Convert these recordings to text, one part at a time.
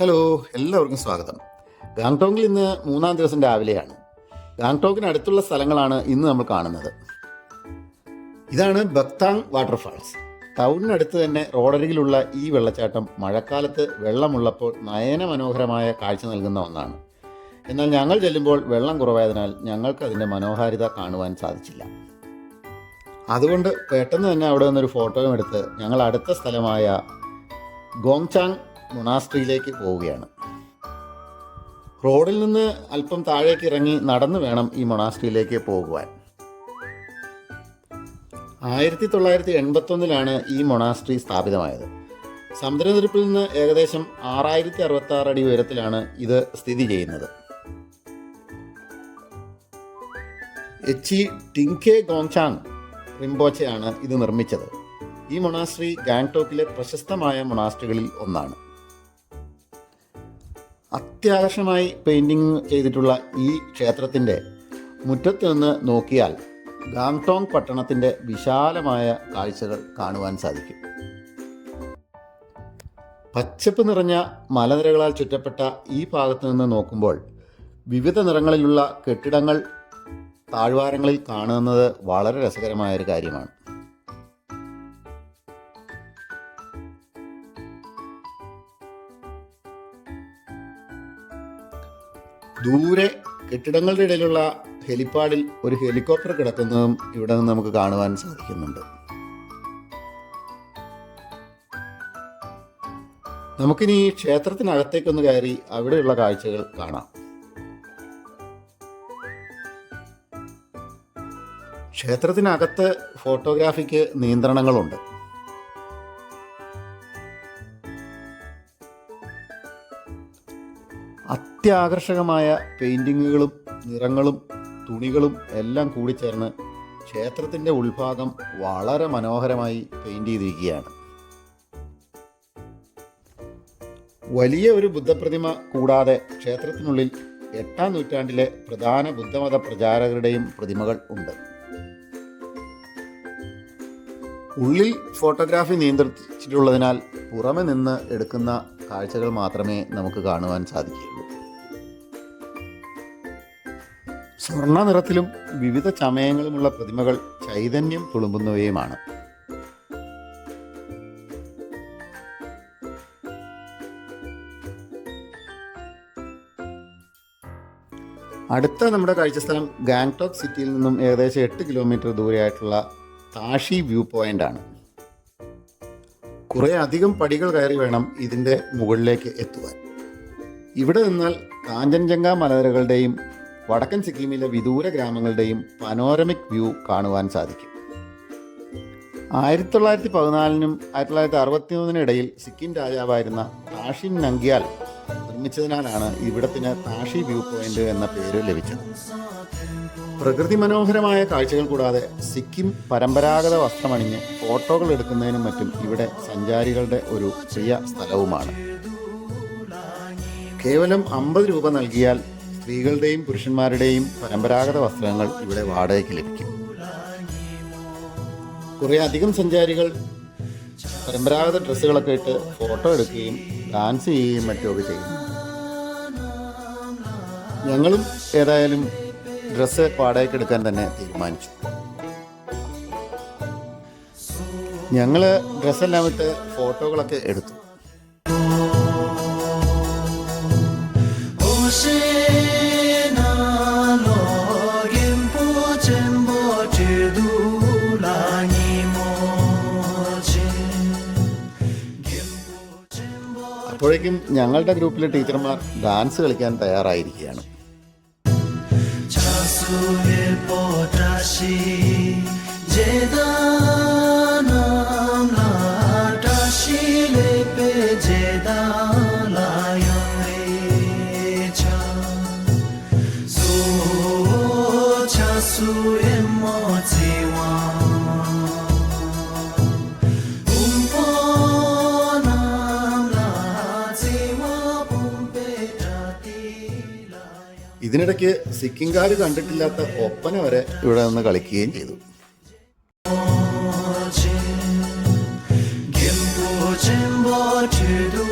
Hello എല്ലാവർക്കും സ്വാഗതം. ഗാങ്ടോങ്ങിൽ ഇന്ന് മൂന്നാം ദിവസം രാവിലെയാണ്. ഗാങ്ടോക്കിന് അടുത്തുള്ള സ്ഥലങ്ങളാണ് ഇന്ന് നമ്മൾ കാണുന്നത്. ഇതാണ് ബക്താങ് വാട്ടർഫാൾസ്. ടൗണിനടുത്ത് തന്നെ റോഡരികിലുള്ള ഈ വെള്ളച്ചാട്ടം മഴക്കാലത്ത് വെള്ളമുള്ളപ്പോൾ നയന മനോഹരമായ കാഴ്ച നൽകുന്ന ഒന്നാണ്. എന്നാൽ ഞങ്ങൾ ചെല്ലുമ്പോൾ വെള്ളം കുറവായതിനാൽ ഞങ്ങൾക്ക് അതിന്റെ മനോഹാരിത കാണുവാൻ സാധിച്ചില്ല. അതുകൊണ്ട് പെട്ടെന്ന് തന്നെ അവിടെ നിന്നൊരു ഫോട്ടോയും എടുത്ത് ഞങ്ങൾ അടുത്ത സ്ഥലമായ ഗോങ്ചാങ് മൊണാസ്ട്രിയിലേക്ക് പോവുകയാണ്. റോഡിൽ നിന്ന് അല്പം താഴേക്ക് ഇറങ്ങി നടന്നു വേണം ഈ മൊണാസ്ട്രിയിലേക്ക് പോകുവാൻ. ആയിരത്തി തൊള്ളായിരത്തി എൺപത്തൊന്നിലാണ് ഈ മൊണാസ്ട്രി സ്ഥാപിതമായത്. സമുദ്രനിരപ്പിൽ നിന്ന് ഏകദേശം ആറായിരത്തി അറുപത്തി അടി ഉയരത്തിലാണ് ഇത് സ്ഥിതി ചെയ്യുന്നത്. എച്ചി ടിങ്കെ ഗോങ്ചാങ് റിംബോച്ചയാണ് ഇത് നിർമ്മിച്ചത്. ഈ മൊണാസ്ട്രി ഗാങ്ടോക്കിലെ പ്രശസ്തമായ മൊണാസ്ട്രികളിൽ ഒന്നാണ്. അത്യാകർഷമായി പെയിന്റിങ് ചെയ്തിട്ടുള്ള ഈ ക്ഷേത്രത്തിന്റെ മുറ്റത്ത് നിന്ന് നോക്കിയാൽ ഗാങ്ടോങ് പട്ടണത്തിന്റെ വിശാലമായ കാഴ്ചകൾ കാണുവാൻ സാധിക്കും. പച്ചപ്പ് നിറഞ്ഞ മലനിരകളാൽ ചുറ്റപ്പെട്ട ഈ ഭാഗത്ത് നിന്ന് നോക്കുമ്പോൾ വിവിധ നിറങ്ങളിലുള്ള കെട്ടിടങ്ങൾ താഴ്വാരങ്ങളിൽ കാണുന്നത് വളരെ രസകരമായ ഒരു കാര്യമാണ്. ദൂരെ കെട്ടിടങ്ങളുടെ ഇടയിലുള്ള ഹെലിപ്പാഡിൽ ഒരു ഹെലികോപ്റ്റർ കിടക്കുന്നതും ഇവിടെ നിന്ന് നമുക്ക് കാണുവാൻ സാധിക്കുന്നുണ്ട്. നമുക്കിനി ക്ഷേത്രത്തിനകത്തേക്കൊന്ന് കയറി അവിടെയുള്ള കാഴ്ചകൾ കാണാം. ക്ഷേത്രത്തിനകത്ത് ഫോട്ടോഗ്രാഫിക്ക് നിയന്ത്രണങ്ങളുണ്ട്. അത്യാകർഷകമായ പെയിന്റിങ്ങുകളും നിറങ്ങളും തുണികളും എല്ലാം കൂടിച്ചേർന്ന് ക്ഷേത്രത്തിന്റെ ഉൾഭാഗം വളരെ മനോഹരമായി പെയിന്റ് ചെയ്തിരിക്കുകയാണ്. വലിയ ഒരു ബുദ്ധപ്രതിമ കൂടാതെ ക്ഷേത്രത്തിനുള്ളിൽ എട്ടാം നൂറ്റാണ്ടിലെ പ്രധാന ബുദ്ധമത പ്രചാരകരുടെയും പ്രതിമകൾ ഉണ്ട്. ഉള്ളിൽ ഫോട്ടോഗ്രാഫി നിയന്ത്രിച്ചിട്ടുള്ളതിനാൽ പുറമെ നിന്ന് എടുക്കുന്ന കാഴ്ചകൾ മാത്രമേ നമുക്ക് കാണുവാൻ സാധിക്കുകയുള്ളൂ. സ്വർണ നിറത്തിലും വിവിധ ചമയങ്ങളുമുള്ള പ്രതിമകൾ ചൈതന്യം തുളുമ്പുന്നവയുമാണ്. അടുത്ത നമ്മുടെ കാഴ്ചസ്ഥലം ഗാങ്ടോക്ക് സിറ്റിയിൽ നിന്നും ഏകദേശം എട്ട് കിലോമീറ്റർ ദൂരെയായിട്ടുള്ള താഷി വ്യൂ പോയിന്റ് ആണ്. കുറേ അധികം പടികൾ കയറി വേണം ഇതിന്റെ മുകളിലേക്ക് എത്തുവാൻ. ഇവിടെ നിന്നാൽ കാഞ്ചൻജംഗ മലനിരകളുടെയും വടക്കൻ സിക്കിമിലെ വിദൂര ഗ്രാമങ്ങളുടെയും പനോരമിക് വ്യൂ കാണുവാൻ സാധിക്കും. ആയിരത്തി തൊള്ളായിരത്തി പതിനാലിനും ആയിരത്തി തൊള്ളായിരത്തി അറുപത്തി മൂന്നിനിടയിൽ സിക്കിം രാജാവായിരുന്ന താഷിൻ നങ്കിയാൽ നിർമ്മിച്ചതിനാലാണ് ഇവിടത്തിന് താഷി വ്യൂ പോയിന്റ് എന്ന പേര് ലഭിച്ചത്. പ്രകൃതി മനോഹരമായ കാഴ്ചകൾ കൂടാതെ സിക്കിം പരമ്പരാഗത വസ്ത്രമണിഞ്ഞ് ഫോട്ടോകൾ എടുക്കുന്നതിനും മറ്റും ഇവിടെ സഞ്ചാരികളുടെ ഒരു പ്രിയ സ്ഥലവുമാണ്. കേവലം അമ്പത് രൂപ നൽകിയാൽ സ്ത്രീകളുടെയും പുരുഷന്മാരുടെയും പരമ്പരാഗത വസ്ത്രങ്ങൾ ഇവിടെ വാടകയ്ക്ക് ലഭിക്കും. കുറേ അധികം സഞ്ചാരികൾ പരമ്പരാഗത ഡ്രസ്സുകളൊക്കെ ഇട്ട് ഫോട്ടോ എടുക്കുകയും ഡാൻസ് ചെയ്യുകയും മറ്റുമൊക്കെ ചെയ്യുന്നു ഞങ്ങളും ഏതായാലും ഡ്രസ്സ് വാടകയ്ക്ക് എടുക്കാൻ തന്നെ തീരുമാനിച്ചു. ഞങ്ങൾ ഡ്രസ്സെല്ലാം ഇട്ട് ഫോട്ടോകളൊക്കെ എടുത്തു. അപ്പോഴേക്കും ഞങ്ങളുടെ ഗ്രൂപ്പിലെ ടീച്ചർമാർ ഡാൻസ് കളിക്കാൻ തയ്യാറായിരിക്കുകയാണ്. ഇതിനിടയ്ക്ക് സിക്കിംകാർ കണ്ടിട്ടില്ലാത്ത ഒപ്പന വരെ ഇവിടെ നിന്ന് കളിക്കുകയും ചെയ്തു. ചെമ്പോ ചെമ്പോ Chidu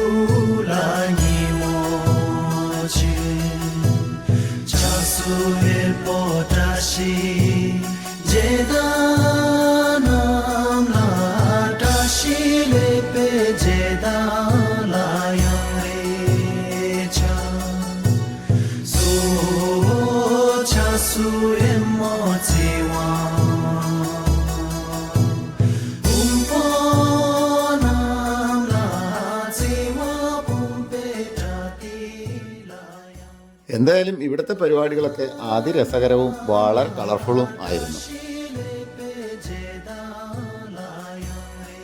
എന്തായാലും ഇവിടുത്തെ പരിപാടികളൊക്കെ അതിരസകരവും വളരെ കളർഫുള്ളും ആയിരുന്നു.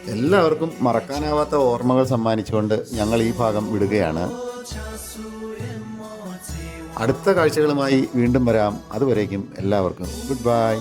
എല്ലാവർക്കും മറക്കാനാവാത്ത ഓർമ്മകൾ സമ്മാനിച്ചുകൊണ്ട് ഞങ്ങൾ ഈ ഭാഗം വിടുകയാണ്. അടുത്ത കാഴ്ചകളുമായി വീണ്ടും വരാം. അതുവരേക്കും എല്ലാവർക്കും. Good bye